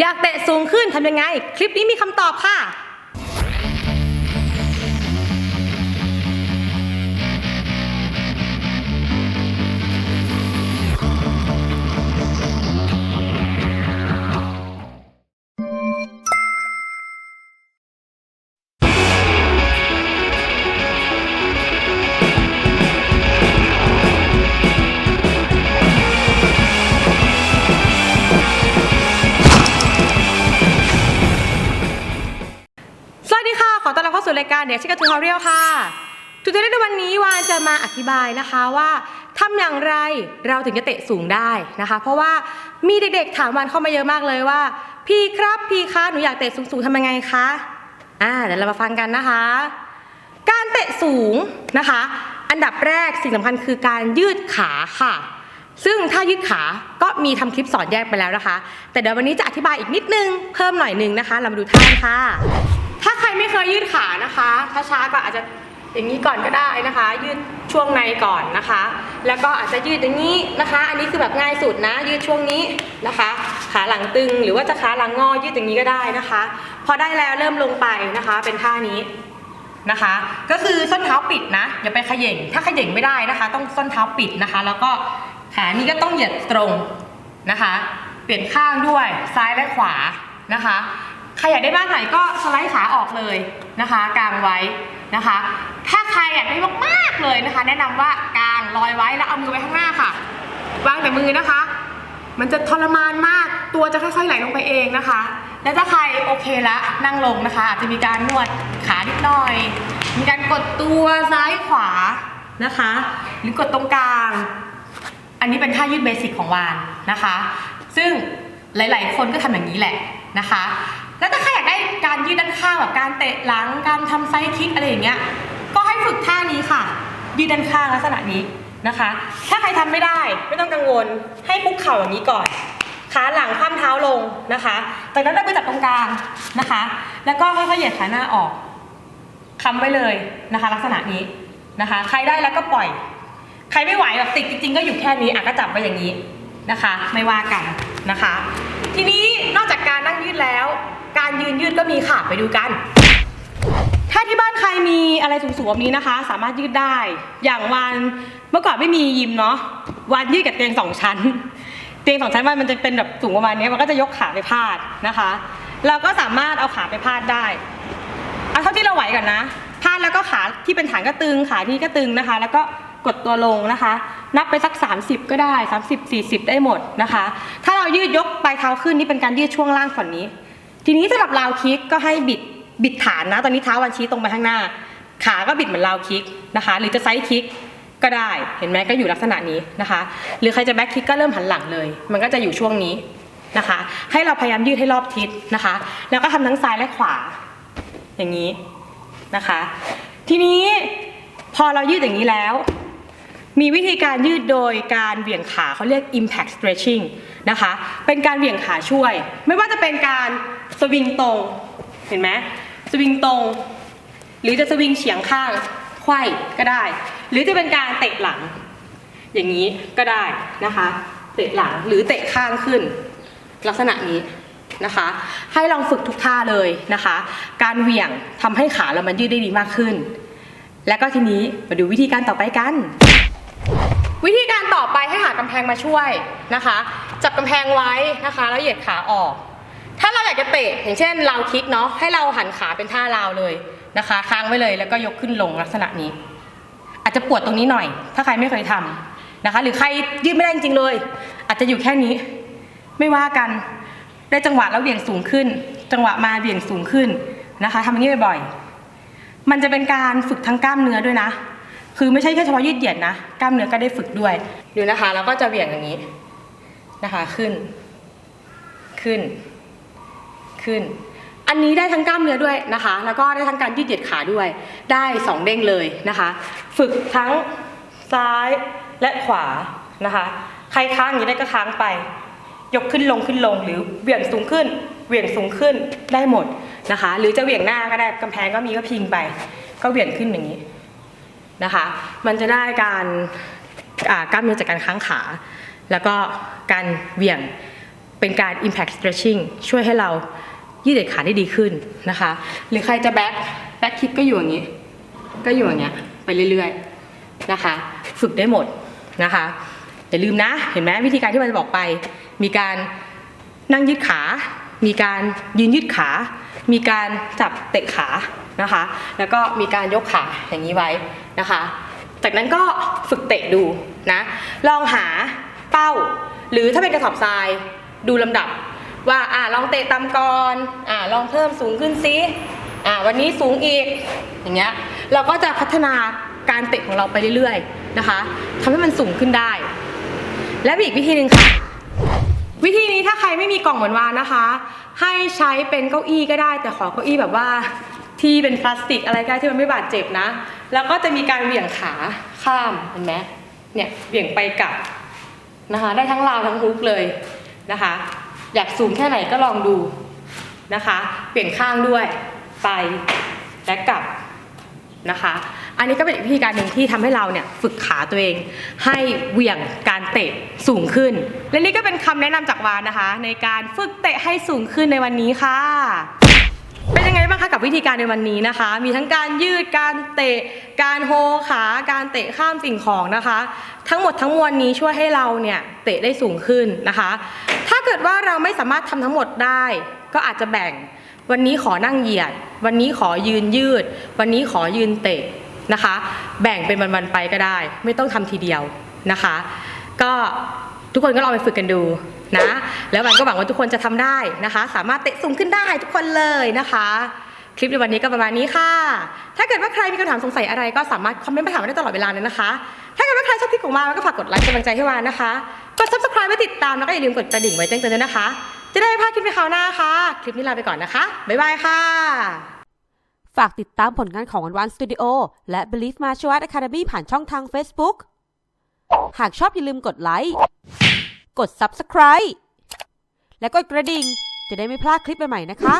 อยากเตะสูงขึ้นทำยังไง คลิปนี้มีคำตอบค่ะ การเด็กชิคกทูทอเรียลค่ะทุกท่านในวันนี้วานจะมาอธิบายนะคะว่าทำอย่างไรเราถึงจะเตะสูงได้นะคะ เพราะว่ามีเด็กๆถามวานเข้ามาเยอะมากเลยว่า พี่ครับพี่คะหนูอยากเตะสูงๆทำยังไงคะอ่าเดี๋ยวเรามาฟังกันนะคะ การเตะสูงนะคะ อันดับแรกสิ่งสำคัญคือการยืดขาค่ะซึ่งถ้ายืดขาก็มีทำคลิปสอนแยกไปแล้วนะคะ แต่เดี๋ยววันนี้จะอธิบายอีกนิดนึง เพิ่มหน่อยนึงนะคะ เรามาดูท่านค่ะ ไม่เคยยืดขานะคะ ถ้าช้าก็อาจจะอย่างนี้ก่อนก็ได้นะคะ ยืดช่วงในก่อนนะคะ แล้วก็อาจจะยืดอย่างนี้นะคะ อันนี้คือแบบง่ายสุดนะ ยืดช่วงนี้นะคะ ขาหลังตึงหรือว่าจะขาหลังงอยืดอย่างนี้ก็ได้นะคะ พอได้แล้วเริ่มลงไปนะคะ เป็นท่านี้นะคะ ก็คือส้นเท้าปิดนะอย่าไปขย่งถ้าขย่งไม่ได้นะคะ ต้องส้นเท้าปิดนะคะ แล้วก็ขานี้ก็ต้องเหยียดตรงนะคะ เปลี่ยนข้างด้วยซ้ายและขวานะคะ ครอยากได้มากไหนก็สไลด์ขาออกเลยนะคะกางไว้นะคะ ถ้าใครอยากได้มากๆเลยนะคะ แนะนำว่ากางลอยไว้แล้วเอามือไว้ข้างหน้าค่ะ วางแต่มือนะคะ มันจะทรมานมากตัวจะค่อยๆไหลลงไปเองนะคะ แล้วถ้าใครโอเคละนั่งลงนะคะอาจจะมีการนวดขานิดหน่อย มีการกดตัวซ้ายขวานะคะ หรือกดตรงกลาง อันนี้เป็นท่ายืดเบสิกของวานนะคะ ซึ่งหลายๆ คนก็ทำอย่างนี้แหละนะคะ การยืดด้านข้างแบบการเตะหลังการทำไซด์คิกอะไรอย่างเงี้ยก็ให้ฝึกท่านี้ค่ะ ยืดด้านข้างลักษณะนี้นะคะ ถ้าใครทำไม่ได้ไม่ต้องกังวลให้คุกเข่าอย่างนี้ก่อนขาหลังคว่ำเท้าลงนะคะ จากนั้นเราไปจับตรงกลางนะคะ แล้วก็ค่อยๆเหยียดขาหน้าออกค้ำไว้เลยนะคะ ลักษณะนี้นะคะ ใครได้แล้วก็ปล่อย ใครไม่ไหวแบบติดจริงๆ ก็อยู่แค่นี้อะก็จับไว้อย่างนี้นะคะ ไม่ว่ากันนะคะ ทีนี้นอกจากการนั่งยืดแล้ว การยืนยืดก็มีค่ะไปดูกัน ถ้าที่บ้านใครมีอะไรสูงๆแบบนี้นะคะ สามารถยืดได้ อย่างวันเมื่อก่อนไม่มียิมเนาะวันยืดกับเตียงสองชั้น เตียงสองชั้นวันมันจะเป็นแบบสูงประมาณนี้มันก็จะยกขาไปพาดนะคะ เราก็สามารถเอาขาไปพาดได้เอาเท่าที่เราไหวก่อนนะพาดแล้วก็ขาที่เป็นฐานก็ตึงขาที่ก็ตึงนะคะ แล้วก็กดตัวลงนะคะ นับไปสัก 30 ก็ได้ 30 40 ได้หมดนะคะ ถ้าเรายืดยกปลายเท้าขึ้นนี่เป็นการยืดช่วงล่างฝั่งนี้ ทีนี้สำหรับราวคิกก็ให้บิดบิดฐานนะ ตอนนี้เท้าวันชี้ตรงไปข้างหน้า ขาก็บิดเหมือนราวคิกนะคะ หรือจะไซด์คิกก็ได้ เห็นไหมก็อยู่ลักษณะนี้นะคะ หรือใครจะแบ็คคิกก็เริ่มหันหลังเลย มันก็จะอยู่ช่วงนี้นะคะ ให้เราพยายามยืดให้รอบทิศนะคะ แล้วก็ทำทั้งซ้ายและขวา อย่างนี้นะคะ ทีนี้พอเรายืดอย่างนี้แล้ว มีวิธีการยืดโดยการเหวี่ยงขาเขาเรียก impact stretching นะคะ เป็นการเหวี่ยงขาช่วย ไม่ว่าจะเป็นการ สวิงตรงเห็นไหมสวิงตรง หรือจะสวิงเฉียงข้างไขว้ก็ได้ หรือจะเป็นการเตะหลัง อย่างนี้ก็ได้นะคะ เตะหลังหรือเตะข้างขึ้น ลักษณะนี้นะคะ ให้ลองฝึกทุกท่าเลยนะคะ การเหวี่ยงทำให้ขาเรามันยืดได้ดีมากขึ้น แล้วก็ทีนี้มาดูวิธีการต่อไปกัน วิธีการต่อไปให้หากำแพงมาช่วยนะคะ จับกำแพงไว้นะคะ แล้วเหยียดขาออกากจะเตะอย่างเช่นเราคิกเนาะให้เราหันขาเป็นท่าราวเลยนะคะ ค้างไว้เลยแล้วก็ยกขึ้นลงลักษณะนี้ อาจจะปวดตรงนี้หน่อย ถ้าใครไม่เคยทำนะคะ หรือใครยืดไม่ได้จริงเลย อาจจะอยู่แค่นี้ ไม่ว่ากันได้จังหวะแล้วเหวี่ยงสูงขึ้น จังหวะมาเหวี่ยงสูงขึ้นนะคะทำอย่างนี้บ่อยๆมันจะเป็นการฝึกทั้งกล้ามเนื้อด้วยนะ คือไม่ใช่แค่เฉพาะยืดเหยียดนะกล้ามเนื้อก็ได้ฝึกด้วยดูนะคะ แล้วก็จะเหวี่ยงอย่างนี้นะคะขึ้นขึ้น ขึ้น อันนี้ได้ทั้งกล้ามเนื้อด้วยนะคะ แล้วก็ได้ทั้งการยืดเหยียดขาด้วย ได้สองเด้งเลยนะคะ ฝึกทั้งซ้ายและขวานะคะ ใครค้างอย่างนี้ได้ก็ค้างไป ยกขึ้นลงขึ้นลงหรือเหวี่ยงสูงขึ้นเหวี่ยงสูงขึ้นได้หมดนะคะ หรือจะเหวี่ยงหน้าก็ได้กำแพงก็มีก็พิงไป ก็เหวี่ยงขึ้นอย่างนี้นะคะ มันจะได้การกล้ามเนื้อจากการค้างขา แล้วก็การเหวี่ยงเป็นการ impact stretching ช่วยให้เรา ยืดเหยียดขาได้ดีขึ้นนะคะ หรือใครจะ back back kick ก็อยู่อย่างนี้ ก็อยู่อย่างเงี้ยไปเรื่อยๆนะคะ ฝึกได้หมดนะคะอย่าลืมนะ เห็นไหมวิธีการที่มันจะบอกไป มีการนั่งยืดขา มีการยืนยืดขา มีการจับเตะขานะคะ แล้วก็มีการยกขาอย่างนี้ไว้นะคะ จากนั้นก็ฝึกเตะดูนะ ลองหาเป้า หรือถ้าเป็นกระสอบทรายดูลำดับ ว่าอ่าลองเตะตามก่อนอ่าลองเพิ่มสูงขึ้นซิอ่าวันนี้สูงอีกอย่างเงี้ยเราก็จะพัฒนาการเตะของเราไปเรื่อยๆนะคะทำให้มันสูงขึ้นได้ และอีกวิธีหนึ่งค่ะ วิธีนี้ถ้าใครไม่มีกล่องเหมือนวานนะคะ ให้ใช้เป็นเก้าอี้ก็ได้ แต่ขอเก้าอี้แบบว่าที่เป็นพลาสติกอะไรก็ได้ที่มันไม่บาดเจ็บนะ แล้วก็จะมีการเหวี่ยงขาข้ามเห็นไหมเนี่ยเหวี่ยงไปกลับนะคะ ได้ทั้งราวทั้งฮุกเลยนะคะ อยากสูงแค่ไหนก็ลองดูนะคะ เปลี่ยนข้างด้วยไปและกลับนะคะ อันนี้ก็เป็นอีกวิธีการหนึ่งที่ทำให้เราเนี่ยฝึกขาตัวเอง ให้เหวี่ยงการเตะสูงขึ้น และนี่ก็เป็นคำแนะนำจากวานนะคะ ในการฝึกเตะให้สูงขึ้นในวันนี้ค่ะ เป็นยังไงบ้างคะกับวิธีการในวันนี้นะคะ มีทั้งการยืดการเตะการโฮขาการเตะข้ามสิ่งของนะคะ ทั้งหมดทั้งมวลนี้ช่วยให้เราเนี่ยเตะได้สูงขึ้นนะคะ ถ้าเกิดว่าเราไม่สามารถทำทั้งหมดได้ ก็อาจจะแบ่งวันนี้ขอนั่งเหยียด วันนี้ขอยืนยืด วันนี้ขอยืนเตะนะคะ แบ่งเป็นวันๆไปก็ได้ ไม่ต้องทำทีเดียวนะคะ ก็ ทุกคนก็ลองไปฝึกกันดูนะ แล้ววันก็หวังว่าทุกคนจะทำได้นะคะ สามารถเตะสูงขึ้นได้ทุกคนเลยนะคะ คลิปในวันนี้ก็ประมาณนี้ค่ะ ถ้าเกิดว่าใครมีคำถามสงสัยอะไรก็สามารถคอมเมนต์มาถามได้ตลอดเวลาเลยนะคะ ถ้าเกิดว่าใครชอบคลิปของวานก็ฝากกดไลค์กำลังใจให้วานนะคะ กด subscribe ไว้ติดตามแล้วก็อย่าลืมกดกระดิ่งไว้แจ้งเตือนด้วยนะคะ จะได้ไม่พลาดคลิปในคราวหน้าค่ะ คลิปนี้ลาไปก่อนนะคะ บ๊ายบายค่ะ ฝากติดตามผลงานของวันวันสตูดิโอและ Believe Martial Art Academy ผ่านช่องทาง Facebook หากชอบอย่าลืมกดไลค์ กด Subscribe และกดกระดิ่งจะได้ไม่พลาดคลิปใหม่ๆนะคะ